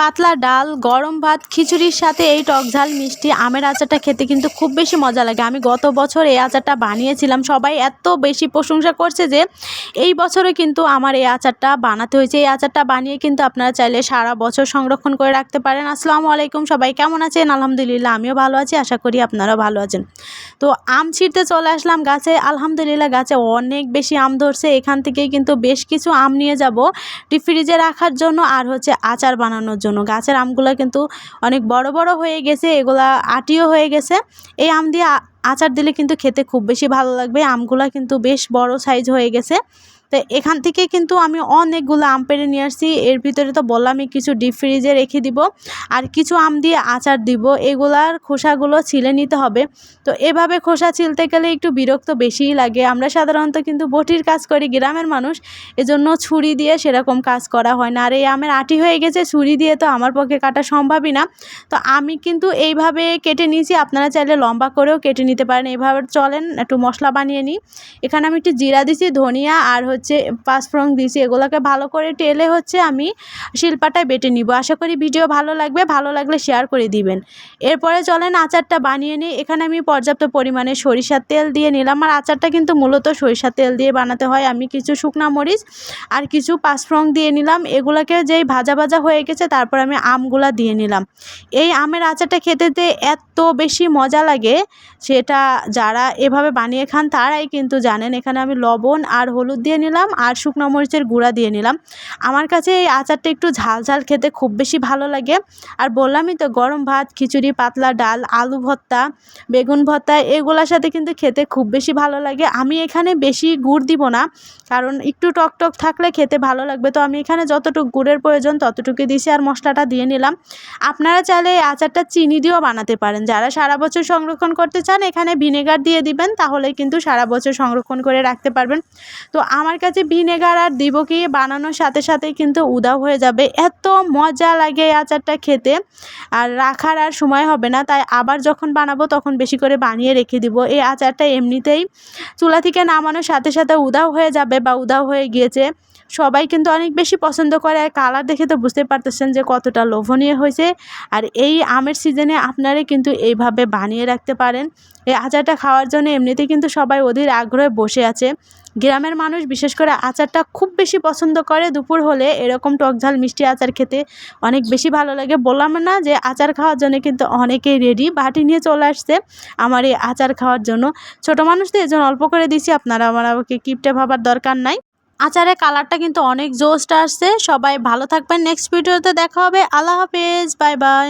পাতলা ডাল, গরম ভাত, খিচুড়ির সাথে এই টক ঝাল, মিষ্টি, আমের আচারটা খেতে কিন্তু খুব বেশি মজা লাগে। আমি গত বছর এই আচারটা বানিয়েছিলাম। সবাই এত বেশি প্রশংসা করছে যে এই বছরে কিন্তু আমার এই আচারটা বানাতে হয়েছে। এই আচারটা বানিয়ে কিন্তু আপনারা চাইলে সারা বছর সংরক্ষণ করে রাখতে পারেন। আসসালামু আলাইকুম সবাই, কেমন আছেন? আলহামদুলিল্লাহ, আমিও ভালো আছি, আশা করি আপনারাও ভালো আছেন। তো আম ছিঁড়তে চলে আসলাম গাছে। আলহামদুলিল্লাহ গাছে অনেক বেশি আম ধরছে। এখান থেকেই কিন্তু বেশ কিছু আম নিয়ে যাব ডিপ ফ্রিজে রাখার জন্য আর হচ্ছে আচার বানানোর জন্য। গাছের আমগুলো কিন্তু অনেক বড় বড় হয়ে গেছে, এগুলা আটিও হয়ে গেছে। এই আম দিয়ে আচার দিলে কিন্তু খেতে খুব বেশি ভালো লাগবে। আমগুলো কিন্তু বেশ বড় সাইজ হয়ে গেছে। তো এখান থেকে কিন্তু আমি অনেকগুলো আম পেড়ে নিয়ে আসছি। এর ভিতরে তো বললামই কিছু ডিপ ফ্রিজে রেখে দিব আর কিছু আম দিয়ে আচার দিব। এগুলার খোসাগুলো ছিলে নিতে হবে। তো এভাবে খোসা ছিলতে গেলে একটু বিরক্ত বেশিই লাগে। আমরা সাধারণত কিন্তু বটির কাজ করি, গ্রামের মানুষ। এজন্য ছুরি দিয়ে সেরকম কাজ করা হয় না। আর এই আমের আটি হয়ে গেছে, ছুরি দিয়ে তো আমার পক্ষে কাটা সম্ভবই না। তো আমি কিন্তু এইভাবে কেটে নিয়েছি। আপনারা চাইলে লম্বা করেও কেটে নিতে পারেন। এইভাবে চলেন, একটু মশলা বানিয়ে নিই। এখানে আমি একটু জিরা দিছি, ধনিয়া আর হচ্ছে পাঁচফোড়ন দিয়েছি, এগুলোকে ভালো করে টেলে হচ্ছে আমি শিলপাটায় বেটে নিব। আশা করি ভিডিও ভালো লাগবে, ভালো লাগলে শেয়ার করে দিবেন। এরপরে চলেন আচারটা বানিয়ে নিই। এখানে আমি পর্যাপ্ত পরিমাণে সরিষার তেল দিয়ে নিলাম। আর আচারটা কিন্তু মূলত সরিষার তেল দিয়ে বানাতে হয়। আমি কিছু শুকনা মরিচ আর কিছু পাঁচফোড়ন দিয়ে নিলাম। এগুলোকে যেই ভাজা ভাজা হয়ে গেছে, তারপর আমি আমগুলা দিয়ে নিলাম। এই আমের আচারটা খেতে যে এত বেশি মজা লাগে, সেটা যারা এভাবে বানিয়ে খান তারাই কিন্তু জানেন। এখানে আমি লবণ আর হলুদ দিয়ে নিলাম। আর শুকনো মরিচের গুঁড়া দিয়ে নিলাম। আমার কাছে এই আচারটা একটু ঝাল ঝাল খেতে খুব বেশি ভালো লাগে। আর বললামই তো গরম ভাত, খিচুড়ি, পাতলা ডাল, আলু ভর্তা, বেগুন ভর্তা এগুলোর সাথে কিন্তু খেতে খুব বেশি ভালো লাগে। আমি এখানে বেশি গুড় দিব না, কারণ একটু টক টক থাকলে খেতে ভালো লাগবে। তো আমি এখানে যতটুকু গুড়ের প্রয়োজন ততটুকু দিয়েছি আর মশলাটা দিয়ে নিলাম। আপনারা চাইলে এই আচারটা চিনি দিয়েও বানাতে পারেন। যারা সারা বছর সংরক্ষণ করতে চান, এখানে ভিনেগার দিয়ে দিবেন, তাহলে কিন্তু সারা বছর সংরক্ষণ করে রাখতে পারবেন। তো আমার কাছে ভিনেগার আর দিব কি বানানোর সাথে সাথে কিন্তু উদাও হয়ে যাবে। এত মজা লাগে এই আচারটা খেতে। আর রাখার আর সময় হবে না, তাই আবার যখন বানাবো তখন বেশি করে বানিয়ে রেখে দিব। এই আচারটা এমনিতেই চুলা থেকে নামানোর সাথে সাথে উদাও হয়ে যাবে বা উদাও হয়ে গিয়েছে। সবাই কিন্তু অনেক বেশি পছন্দ করে আর কালার দেখে তো বুঝতে পারতেছেন যে কতটা লোভনীয় হয়েছে। আর এই আমের সিজনে আপনারা কিন্তু এইভাবে বানিয়ে রাখতে পারেন। এই আচারটা খাওয়ার জন্য এমনিতেই কিন্তু সবাই অধীর আগ্রহে বসে আছে। গ্রামের মানুষ বিশেষ করে আচারটা খুব বেশি পছন্দ করে দুপুর হলে এরকম টক ঝাল মিষ্টি আচার খেতে অনেক বেশি ভালো লাগে। বললাম না যে আচার খাওয়ার জন্য কিন্তু অনেকেই রেডি বাটি নিয়ে চলে আসছে আমার এই আচার খাওয়ার জন্য। ছোটো মানুষদের এজন্য অল্প করে দিছি, আপনারা আমার আমাকে কিপটে ভাবার দরকার নাই। আচারের কালারটা কিন্তু অনেক জোস্ট আসছে। সবাই ভালো থাকবেন। নেক্সট ভিডিওতে দেখা হবে। আল্লাহ হাফেজ। Bye bye.